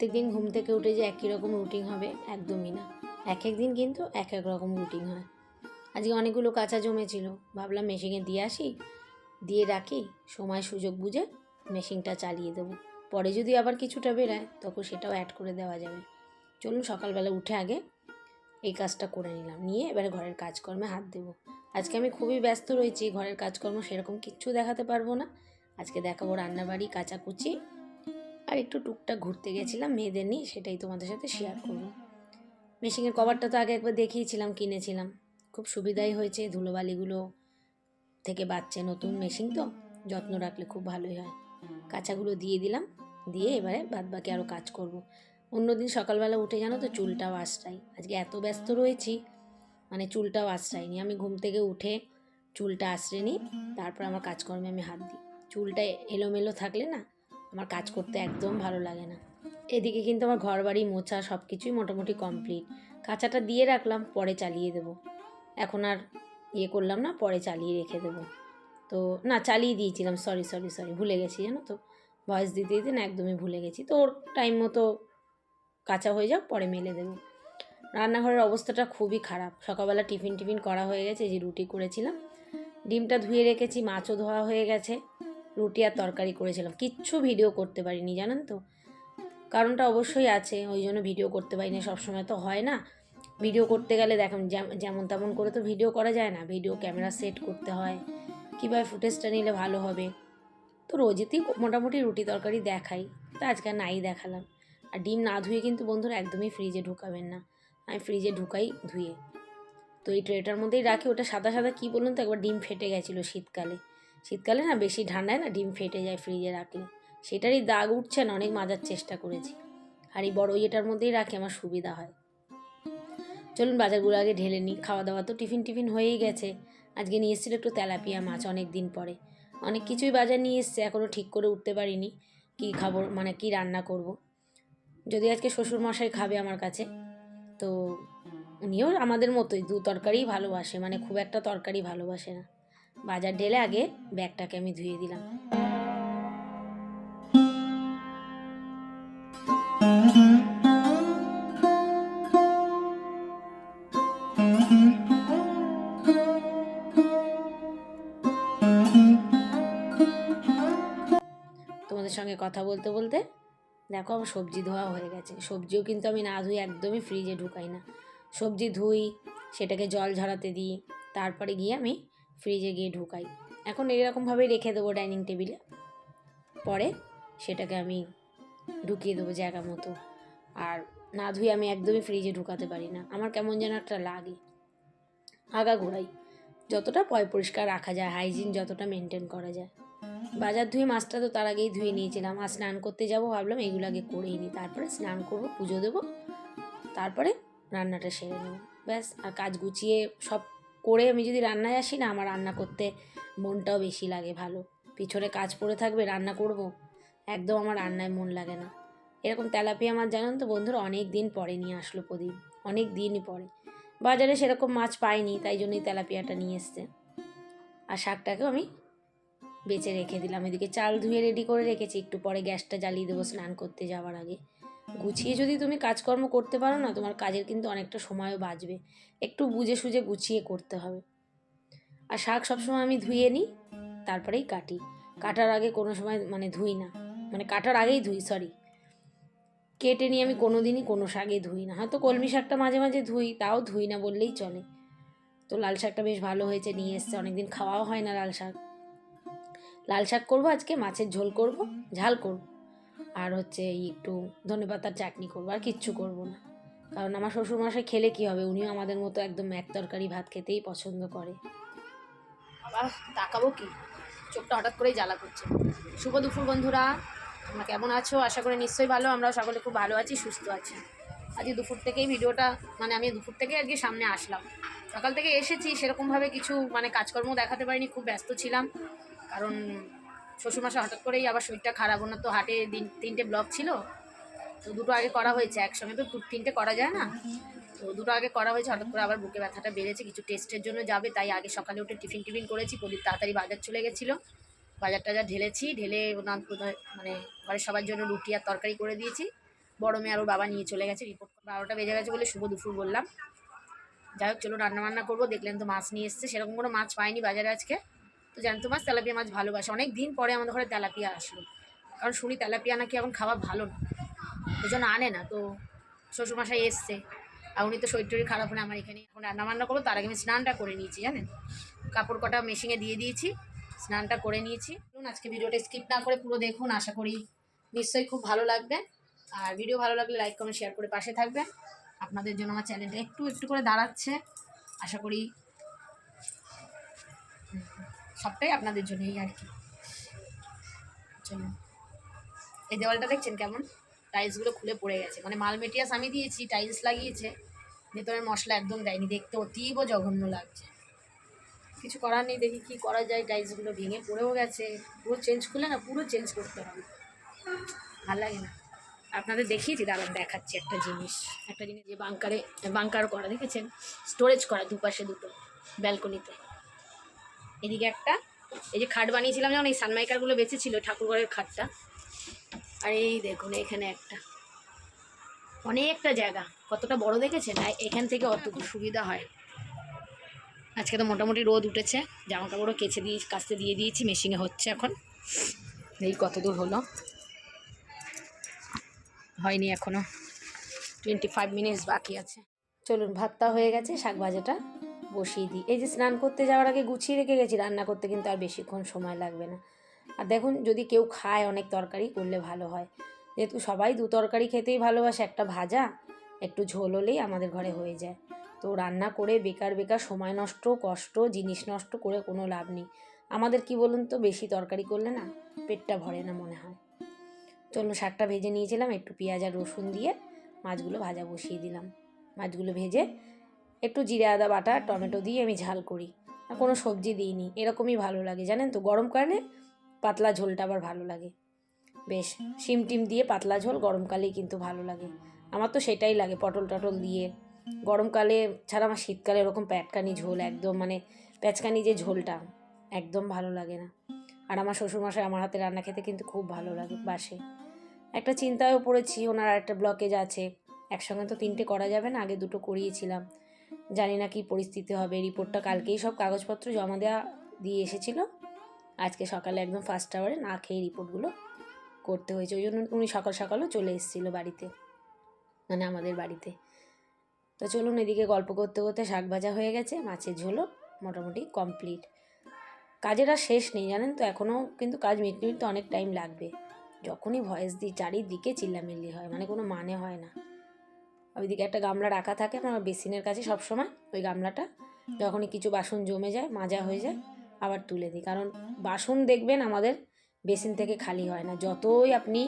প্রত্যেক দিন ঘুম থেকে উঠে যে একই রকম রুটিন হবে, একদমই না। এক এক দিন কিন্তু এক এক রকম রুটিন হয়। আজকে অনেকগুলো কাঁচা জমেছিল, ভাবলাম মেশিনে দিয়ে আসি, দিয়ে রাখি, সময় সুযোগ বুঝে মেশিনটা চালিয়ে দেবো। পরে যদি আবার কিছুটা বেরায়, তখন সেটাও অ্যাড করে দেওয়া যাবে। চলুন সকালবেলা উঠে আগে এই কাজটা করে নিলাম। নিয়ে এবারে ঘরের কাজকর্মে হাত দেবো। আজকে আমি খুবই ব্যস্ত রয়েছি, ঘরের কাজকর্ম সেরকম কিচ্ছু দেখাতে পারব না। আজকে দেখাবো রান্নাবাড়ি, কাচাকুচি আর একটু টুকটাক ঘুরতে গেছিলাম মেয়েদের নিয়ে সেটাই তোমাদের সাথে শেয়ার করব। মেশিনের কভারটা তো আগে একবার দেখিয়েছিলাম কিনেছিলাম। খুব সুবিধাই হয়েছে ধুলোবালিগুলো থেকে বাচ্চা নতুন মেশিন তো যত্ন রাখলে খুব ভালোই হয়। কাঁচাগুলো দিয়ে দিলাম দিয়ে এবারে বাদ বাকি আরও কাজ করব। অন্যদিন সকালবেলা উঠে জানো তো চুলটাও আশ্রাই। আজকে এত ব্যস্ত রয়েছি মানে চুলটাও আশ্রাইনি। আমি ঘুম থেকে উঠে চুলটা আশ্রে নিই তারপর আমার কাজকর্মে আমি হাত দিই। চুলটা এলোমেলো থাকলে না আমার কাজ করতে একদম ভালো লাগে না। এদিকে কিন্তু আমার ঘর বাড়ি মোছা সব কিছুই মোটামুটি কমপ্লিট কাঁচাটা দিয়ে রাখলাম, পরে চালিয়ে দেবো। এখন আর ইয়ে করলাম না, পরে চালিয়ে রেখে দেবো। তো, না, চালিয়ে দিয়েছিলাম সরি সরি সরি ভুলে গেছি, জানো তো। ভয়েস দিতে দিতে না একদমই ভুলে গেছি। তো, ওর টাইম মতো কাঁচা হয়ে যাক, পরে মেলে দেবো। রান্নাঘরের অবস্থাটা খুবই খারাপ। সকালবেলা টিফিন টিফিন করা হয়ে গেছে যে রুটি করেছিলাম। ডিমটা ধুয়ে রেখেছি, মাছও ধোয়া হয়ে গেছে। রুটি আর তরকারি করেছিলাম। কিচ্ছু ভিডিও করতে পারিনি, জানেন তো? কারণটা অবশ্যই আছে, ওই জন্য ভিডিও করতে পারি না সবসময় তো হয় না। ভিডিও করতে গেলে দেখুন, যেম- যেমন তেমন করে তো ভিডিও করা যায় না। ভিডিও ক্যামেরা সেট করতে হয়, কীভাবে ফুটেজটা নিলে ভালো হবে? তো রোজেতেই মোটামুটি রুটি তরকারি দেখাই, তা আজকে নাই দেখালাম। আর ডিম না ধুয়ে কিন্তু বন্ধুরা একদমই ফ্রিজে ঢুকাবেন না। আমি ফ্রিজে ঢুকাই ধুয়ে। তো এই ট্রেটার মধ্যেই রাখি, ওটা সাদা সাদা কী বলুন তো? একবার ডিম ফেটে গেছিল শীতকালে। শীতকালে না বেশি ঠান্ডায় না ডিম ফেটে যায় ফ্রিজে রাখলে। সেটারই দাগ উঠছে না, অনেক মাজার চেষ্টা করেছি। আর এই বড় ইয়েটার মধ্যেই রাখি, আমার সুবিধা হয়। চলুন বাজারগুলো আগে ঢেলে নিই। খাওয়া দাওয়া তো টিফিন টিফিন হয়েই গেছে। আজকে নিয়ে এসেছিল একটু তেলাপিয়া মাছ অনেক দিন পরে। অনেক কিছুই বাজার নিয়ে এসছে এখনও ঠিক করে উঠতে পারিনি কী খাব মানে কি রান্না করব। যদি আজকে শ্বশুর মশাই খাবে আমার কাছে, তো উনিও আমাদের মতোই, দু তরকারিই ভালোবাসে মানে খুব একটা তরকারি ভালোবাসে না। বাজার ঢেলে আগে ব্যাগটাকে আমি ধুয়ে দিলাম। তোমাদের সঙ্গে কথা বলতে বলতে, দেখো আমার সবজি ধোয়া হয়ে গেছে। সবজিও কিন্তু আমি না ধুই একদমই ফ্রিজে ঢুকাই না। সবজি ধুই, সেটাকে জল ঝরাতে দিই, তারপরে গিয়ে আমি ফ্রিজে গিয়ে ঢুকাই। এখন এরকমভাবেই রেখে দেবো ডাইনিং টেবিলে পরে সেটাকে আমি ঢুকিয়ে দেবো জায়গা মতো। আর না ধুয়ে আমি একদমই ফ্রিজে ঢুকাতে পারি না। আমার কেমন যেন একটা লাগে। আগা ঘোরাই। যতটা পয় পরিষ্কার রাখা যায় হাইজিন যতটা মেনটেন করা যায়। বাজার ধুয়ে মাছটা তো তার আগেই ধুয়ে নিয়েছিলাম। আর স্নান করতে যাব ভাবলাম এগুলো আগে করেই নিই। তারপরে স্নান করব, পুজো দেবো। তারপরে রান্নাটা সেরে নেব। ব্যাস, আর কাজ গুছিয়ে সব করে আমি যদি রান্নায় আসি না, আমার রান্না করতে মনটাও বেশি লাগে ভালো। পিছনে কাজ পড়ে থাকবে, রান্না করব। একদম আমার রান্নায় মন লাগে না। এরকম তেলাপিয়া মাছ জানেন তো বন্ধুরা, অনেক দিন পরে নিয়ে আসলো প্রদীপ। অনেক দিনই পরে। বাজারে সেরকম মাছ পাইনি, তাই জন্যই তেলাপিয়াটা নিয়ে এসছে। আর শাকটাকেও আমি বেঁচে রেখে দিলাম। এদিকে চাল ধুয়ে রেডি করে রেখেছি, একটু পরে গ্যাসটা জ্বালিয়ে দেবো স্নান করতে যাওয়ার আগে। গুছিয়ে যদি তুমি কাজকর্ম করতে পারো না, তোমার কাজের কিন্তু অনেকটা সময়ও বাঁচবে। একটু বুঝে সুঝে গুছিয়ে করতে হবে। আর শাক সবসময় আমি ধুয়ে নিই, তারপরেই কাটি। কাটার আগে কোনো সময় মানে ধুই না। মানে কাটার আগেই ধুই সরি কেটে নিয়ে আমি কোনো দিনই কোনো শাকে ধুই না। হয়তো কলমি শাকটা মাঝে মাঝে ধুই, তাও ধুই না বললেই চলে। তো লাল শাকটা বেশ ভালো হয়েছে, নিয়ে এসছে। অনেকদিন খাওয়াও হয় না লাল শাক। লাল শাক করব আজকে, মাছের ঝোল করব, ঝাল করব। আর হচ্ছে এই একটু ধনেপাতার চাটনি করব, আর কিচ্ছু করব না। কারণ আমার শ্বশুরমশাই খেলে কি হবে? উনিও আমাদের মতো একদম এক তরকারি ভাত খেতেই পছন্দ করে। আবার তাকাবো কি? চোখটা হঠাৎ করেই জ্বালা করছে। শুভ দুপুর বন্ধুরা, তোমরা কেমন আছো? আশা করি নিশ্চয়ই ভালো। আমরা সকলে খুব ভালো আছি, সুস্থ আছি। আজকে দুপুর থেকেই ভিডিওটা মানে আমি দুপুর থেকে আজকে সামনে আসলাম। সকাল থেকে এসেছি, সেরকমভাবে কিছু মানে কাজকর্ম দেখাতে পারিনি, খুব ব্যস্ত ছিলাম। কারণ শ্বশুরমশাই হঠাৎ করেই আবার শরীরটা খারাপ, ওনার তো হাটে দিন, তিনটে ব্লক ছিল, তো দুটো আগে করা হয়েছে, একসঙ্গে তো তিনটে করা যায় না, তো দুটো আগে করা হয়েছে, হঠাৎ করে আবার বুকে ব্যথাটা বেড়েছে, কিছু টেস্টের জন্য যাবে, তাই আগে সকালে উঠে টিফিন টিফিন করেছি, প্রদীপ তাড়াতাড়ি বাজার চলে গেছিল, বাজার টাজার ঢেলেছি, ঢেলে ওনার মানে ঘরের সবার জন্য রুটি আর তরকারি করে দিয়েছি, বড় মেয়ে আর ওর বাবা নিয়ে চলে গেছে রিপোর্ট বারোটা বেজে গেছে বলে শুভ দুপুর বললাম, যাই হোক চলো রান্না বান্না করব, দেখলেন তো মাছ নিয়ে এসছে, সেরকম কোনো মাছ পাইনি বাজারে আজকে তো জ্যান্ত মাছ তেলাপিয়া মাছ ভালোবাসে। অনেক দিন পরে আমাদের ঘরে তেলাপিয়া আসলো। কারণ শুনি তেলাপিয়া নাকি এখন খাওয়া ভালো না। ওই জন্য আনে না। তো শ্বশুরমশাই এসছে। আর উনি তো শরীর টরীর খারাপ হলে আমার এখানে এখন রান্না বান্না করব। তার আগে আমি স্নানটা করে নিয়েছি, জানেন? কাপড় কটা মেশিনে দিয়ে দিয়েছি, স্নানটা করে নিয়েছি। আজকে ভিডিওটা স্কিপ না করে পুরো দেখুন। আশা করি নিশ্চয়ই খুব ভালো লাগবে। আর ভিডিও ভালো লাগলে লাইক কমেন্ট শেয়ার করে পাশে থাকবেন। আপনাদের জন্য আমার চ্যানেলটা একটু একটু করে দাঁড়াচ্ছে। আশা করি সবটাই আপনাদের জন্যই আর কি। এই দেওয়ালটা দেখছেন কেমন? টাইলসগুলো খুলে পড়ে গেছে। মানে মাল মেটিয়াস আমি দিয়েছি, টাইলস লাগিয়েছে। ভেতরের মশলা একদম দেয়নি। দেখতে অতীব জঘন্য লাগছে। কিছু করার নেই, দেখি কি করা যায়। টাইলসগুলো ভেঙে পড়েও গেছে। পুরো চেঞ্জ করলে না, পুরো চেঞ্জ করতে হবে। ভালো লাগে না। আপনাদের দেখিয়েছি, দাঁড়ান, দেখাচ্ছি একটা জিনিস। একটা জিনিস যে বাংকারে বাংকার করা, দেখেছেন? স্টোরেজ করা, দুপাশে দুটো, ব্যালকনিতে। এদিকে একটা, এই যে খাট বানিয়েছিলাম যেমন এই সানমাইকারগুলো বেঁচেছিল ঠাকুরঘরের খাটটা। আর এই দেখুন, এখানে একটা। অনেকটা জায়গা, কতটা বড় দেখেছেন? এখান থেকে অতটুকু সুবিধা হয়। আজকে তো মোটামুটি রোদ উঠেছে, জামা কাপড়ও কেচে দিয়ে, কাচতে দিয়ে দিয়েছি, মেশিনে হচ্ছে এখন। এই কত দূর হলো? হয়নি এখনও। টোয়েন্টি ফাইভ মিনিটস বাকি আছে। চলুন, ভাতটা হয়ে গেছে, শাক ভাজাটা। বসিয়ে দিই। এই যে স্নান করতে যাওয়ার আগে গুছিয়ে রেখে গেছি, রান্না করতে কিন্তু আর বেশিক্ষণ সময় লাগবে না। আর দেখুন, যদি কেউ খায় অনেক তরকারি, করলে ভালো হয়। যেহেতু সবাই দু তরকারি খেতেই ভালোবাসে, একটা ভাজা, একটু ঝোল হলেই আমাদের ঘরে হয়ে যায়। তো রান্না করে বেকার বেকার সময় নষ্ট, কষ্ট, জিনিস নষ্ট করে কোনো লাভ নেই। আমাদের কি বলুন তো, বেশি তরকারি করলে না পেটটা ভরে না মনে হয়। চলুন, শাকটা ভেজে নিয়েছিলাম, একটু পেঁয়াজ আর রসুন দিয়ে মাছগুলো ভাজা বসিয়ে দিলাম। মাছগুলো ভেজে একটু জিরে আদা বাটা টমেটো দিয়ে আমি ঝাল করি। আর কোনো সবজি দিইনি এরকমই ভালো লাগে জানেন তো? গরমকালে পাতলা ঝোলটা আবার ভালো লাগে। বেশ শিম টিম দিয়ে পাতলা ঝোল গরমকালেই কিন্তু ভালো লাগে। আমার তো সেটাই লাগে পটল টটল দিয়ে। গরমকালে ছাড়া আমার শীতকালে এরকম প্যাটকানি ঝোল একদম মানে প্যাচকানি যে ঝোলটা একদম ভালো লাগে না। আর আমার শ্বশুরমশাই আমার হাতে রান্না খেতে কিন্তু খুব ভালো লাগে বাসে। একটা চিন্তায়ও পড়েছি ওনার একটা ব্লকেজ আছে। একসঙ্গে তো তিনটে করা যাবে না আগে দুটো করিয়েছিলাম। জানি না কি পরিস্থিতি হবে। রিপোর্টটা কালকেই সব কাগজপত্র জমা দেওয়া দিয়ে এসেছিল। আজকে সকালে একদম ফার্স্ট আওয়ারে না খেয়ে রিপোর্টগুলো করতে হয়েছে। ওই জন্য উনি সকাল সকালও চলে এসেছিল বাড়িতে মানে আমাদের বাড়িতে। তো চলুন এদিকে গল্প করতে করতে শাক ভাজা হয়ে গেছে, মাছের ঝোলও মোটামুটি কমপ্লিট কাজের আর শেষ নেই, জানেন তো? এখনও কিন্তু কাজ মিটতে মিটতে অনেক টাইম লাগবে। যখনই ভয়েস দিই, চারিদিকে চিল্লামিল্লি হয় মানে কোনো মানে হয় না। ওইদিকে একটা গামলা রাখা থাকে আমার বেসিনের কাছে সবসময় ওই গামলাটা। যখনই কিছু বাসন জমে যায় মাজা হয়ে যায় আবার তুলে দিই। কারণ বাসন দেখবেন আমাদের বেসিন থেকে খালি হয় না যতই আপনি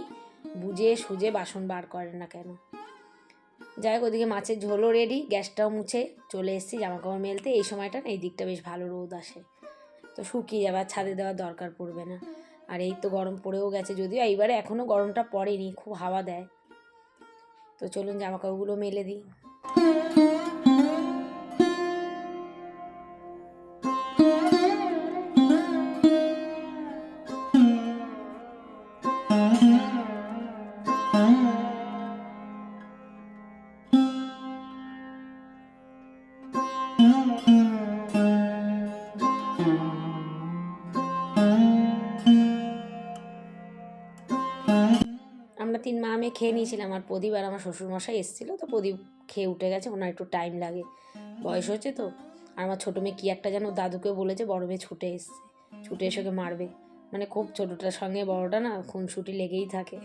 বুঝে সুজে বাসন বার করেন না কেন। যাই হোক ওদিকে মাছের ঝোলও রেডি গ্যাসটাও মুছে চলে এসেছি জামা কাপড় মেলতে। এই সময়টা না এই দিকটা বেশ ভালো রোদ আসে। তো শুকিয়ে যাবে ছাদে দেওয়ার দরকার পড়বে না। আর এই তো গরম পড়েও গেছে যদিও এইবারে এখনও গরমটা পড়েনি খুব হাওয়া দেয়। তো চলুন জামা কাপড়গুলো মেলে দিই। আমরা তিন মা মেয়ে খেয়ে নিয়েছিলাম। আর প্রদীপ আর আমার শ্বশুরমশাই এসেছিল, তো প্রদীপ খেয়ে উঠে গেছে। ওনার একটু টাইম লাগে। বয়স হচ্ছে তো। আর আমার ছোটো মেয়ে কী একটা যেন দাদুকে বলেছে, বড় মেয়ে ছুটে এসছে। ছুটে এসে ওকে মারবে। মানে খুব ছোটোটার সঙ্গে বড়টা না, খুনসুটি লেগেই থাকে।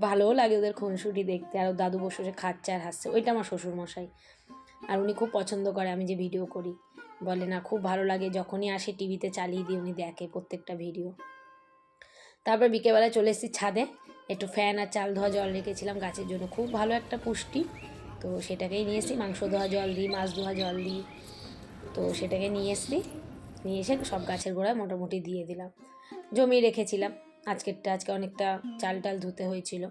ভালোও লাগে ওদের খুনসুটি দেখতে। আর দাদু বসে বসে খাচ্ছে আর হাসছে। ওইটা আমার শ্বশুরমশাই। আর উনি খুব পছন্দ করে আমি যে ভিডিও করি। বলে, না, খুব ভালো লাগে। যখনই আসে টিভিতে চালিয়ে দিয়ে উনি দেখে প্রত্যেকটা ভিডিও তারপর বিকেলবেলা চলে এসেছি ছাদে। একটু ফ্যান আর চাল ধোয়া জল রেখেছিলাম গাছের জন্য। খুব ভালো একটা পুষ্টি। তো সেটাকেই নিয়ে এসেছি, মাংস ধোয়া জল দিই, মাছ ধোয়া জল দিই। তো সেটাকে নিয়ে এসেছি। নিয়ে এসে সব গাছের গোড়ায় মোটামুটি দিয়ে দিলাম। জমিয়ে রেখেছিলাম। আজকেরটা, আজকে অনেকটা চাল টাল ধুতে হয়েছিল।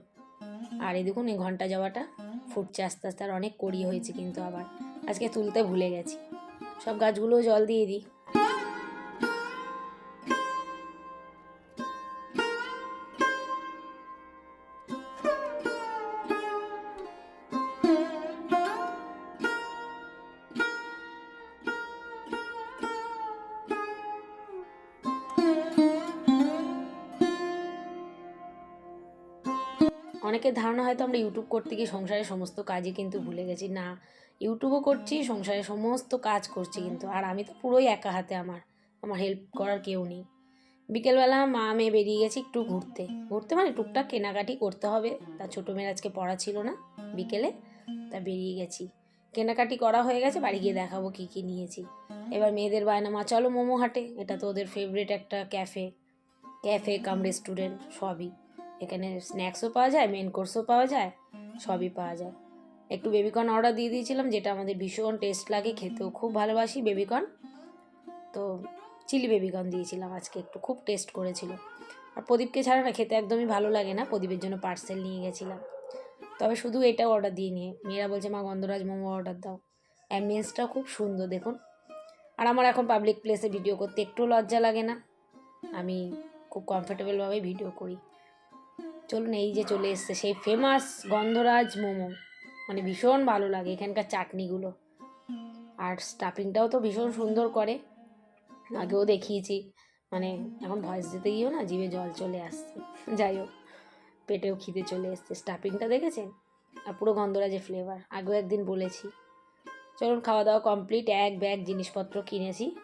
আর এই দেখুন, এই ঘণ্টা যাওয়াটা ফুটছে আস্তে আস্তে। আর অনেক কড়ি হয়েছে কিন্তু আবার। আজকে তুলতে ভুলে গেছি। সব গাছগুলোও জল দিয়ে দিই। অনেকের ধারণা হয়তো আমরা ইউটিউব করতে গিয়ে সংসারের সমস্ত কাজই কিন্তু ভুলে গেছি। না ইউটিউবও করছি, সংসারের সমস্ত কাজ করছি কিন্তু। আর আমি তো পুরোই একা হাতে আমার আমার হেল্প করার কেউ নেই। বিকেলবেলা মা মেয়ে বেরিয়ে গেছি একটু ঘুরতে। ঘুরতে মানে টুকটাক কেনাকাটি করতে হবে। তার ছোটো মেয়ের আজকে পড়া ছিল না বিকেলে, তা বেরিয়ে গেছি। কেনাকাটি করা হয়ে গেছে, বাড়ি গিয়ে দেখাবো কী কী নিয়েছি। এবার মেয়েদের বায়না, মা চলো মোমো হাটে। এটা তো ওদের ফেভারিট একটা ক্যাফে ক্যাফে কাম রেস্টুরেন্ট সবই। এখানে স্ন্যাক্সও পাওয়া যায় মেন কোর্সও পাওয়া যায়, সবই পাওয়া যায়। একটু বেবিকর্ন অর্ডার দিয়ে দিয়েছিলাম, যেটা আমাদের ভীষণ টেস্ট লাগে, খেতেও খুব ভালোবাসি বেবিকর্ন তো চিলি বেবিকর্ন দিয়েছিলাম আজকে, একটু খুব টেস্ট করেছিল। আর প্রদীপকে ছাড়া না খেতে একদমই ভালো লাগে না, প্রদীপের জন্য পার্সেল নিয়ে গেছিলাম। তবে শুধু এটাও অর্ডার দিয়ে নিয়ে, মেয়েরা বলছে, মা, গন্ধরাজ মোমো অর্ডার দাও। অ্যাম্বিয়েন্সটাও খুব সুন্দর, দেখুন। আর আমার এখন পাবলিক প্লেসে ভিডিও করতে একটু লজ্জা লাগে না। আমি খুব কমফোর্টেবলভাবে ভিডিও করি। চলুন এই যে চলে এসছে, সেই ফেমাস গন্ধরাজ মোমো। মানে ভীষণ ভালো লাগে এখানকার চাটনিগুলো। আর স্টাফিংটাও তো ভীষণ সুন্দর করে। আগেও দেখিয়েছি। মানে এখন ভয়েস দিতে গিয়েও না জিভে জল চলে আসছে। যাই হোক, পেটেও খিদে চলে এসছে। স্টাফিংটা দেখেছেন? আর পুরো গন্ধরাজের ফ্লেভার আগেও একদিন বলেছি। চলুন খাওয়া দাওয়া কমপ্লিট এক ব্যাগ জিনিসপত্র কিনেছি।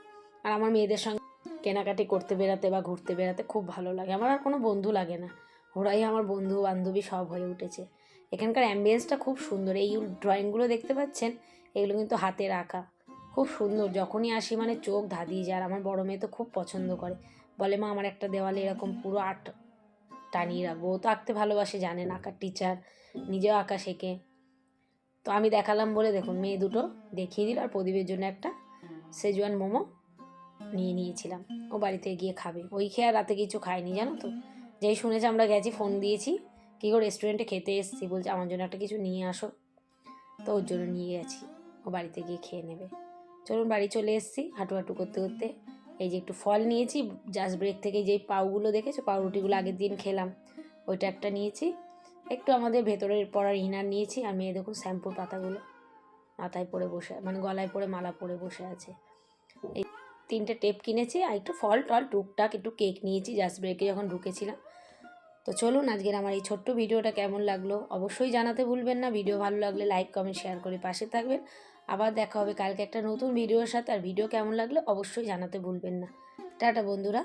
আর আমার মেয়েদের সঙ্গে কেনাকাটি করতে বেরাতে বা ঘুরতে বেরাতে খুব ভালো লাগে। আমার আর কোনো বন্ধু লাগে না। ওরাই আমার বন্ধু বান্ধবী সব হয়ে উঠেছে। এখানকার অ্যাম্বিয়েন্সটা খুব সুন্দর। এই ড্রয়িংগুলো দেখতে পাচ্ছেন? এগুলো কিন্তু হাতের আঁকা। খুব সুন্দর। যখনই আসি মানে চোখ ধাঁধিয়ে যায়। আমার বড় মেয়ে তো খুব পছন্দ করে। বলে, মা, আমার একটা দেওয়ালে এরকম পুরো আর্ট টানিয়ে রাখব। ও তো আঁকতে ভালোবাসে জানেন আঁকার টিচার নিজেও আঁকা শেখে। তো আমি দেখালাম বলে, দেখুন, মেয়ে দুটো দেখিয়ে দিল আর প্রদীপের জন্য একটা সেজওয়ান মোমো নিয়ে নিয়েছিলাম। ও বাড়িতে গিয়ে খাবে। ওই খেয়ে আর রাতে কিছু খায়নি, জানো তো? যেই শুনেছে আমরা গেছি ফোন দিয়েছি। কী করে রেস্টুরেন্টে খেতে এসেছি বলছে, আমার জন্য একটা কিছু নিয়ে আসো। তো ওর জন্য নিয়ে গেছি। ও বাড়িতে গিয়ে খেয়ে নেবে। চলুন বাড়ি চলে এসেছি হাঁটু হাঁটু করতে করতে। এই যে একটু ফল নিয়েছি জাস্ট ব্রেক থেকে যেই পাউগুলো দেখেছ, পাউরুটিগুলো আগের দিন খেলাম। ওইটা একটা নিয়েছি। একটু আমাদের ভেতরের পড়ার ইনার নিয়েছি। আর মেয়ে দেখুন শ্যাম্পুর পাতাগুলো মাথায় পরে বসে মানে গলায় পরে মালা পরে বসে আছে। এই তিনটে টেপ কিনেছি। আর একটু ফল টল টুকটাক একটু কেক নিয়েছি জাস্ট ব্রেকে যখন ঢুকেছিলাম। তো চলুন আজকের আমার এই ছোট্ট ভিডিওটা কেমন লাগল অবশ্যই জানাতে ভুলবেন না। ভিডিও ভালো লাগলে লাইক, কমেন্ট শেয়ার করে পাশে থাকবেন। আবার দেখা হবে কালকে একটা নতুন ভিডিওর সাথে। আর ভিডিও কেমন লাগলে অবশ্যই জানাতে ভুলবেন না। টাটা বন্ধুরা।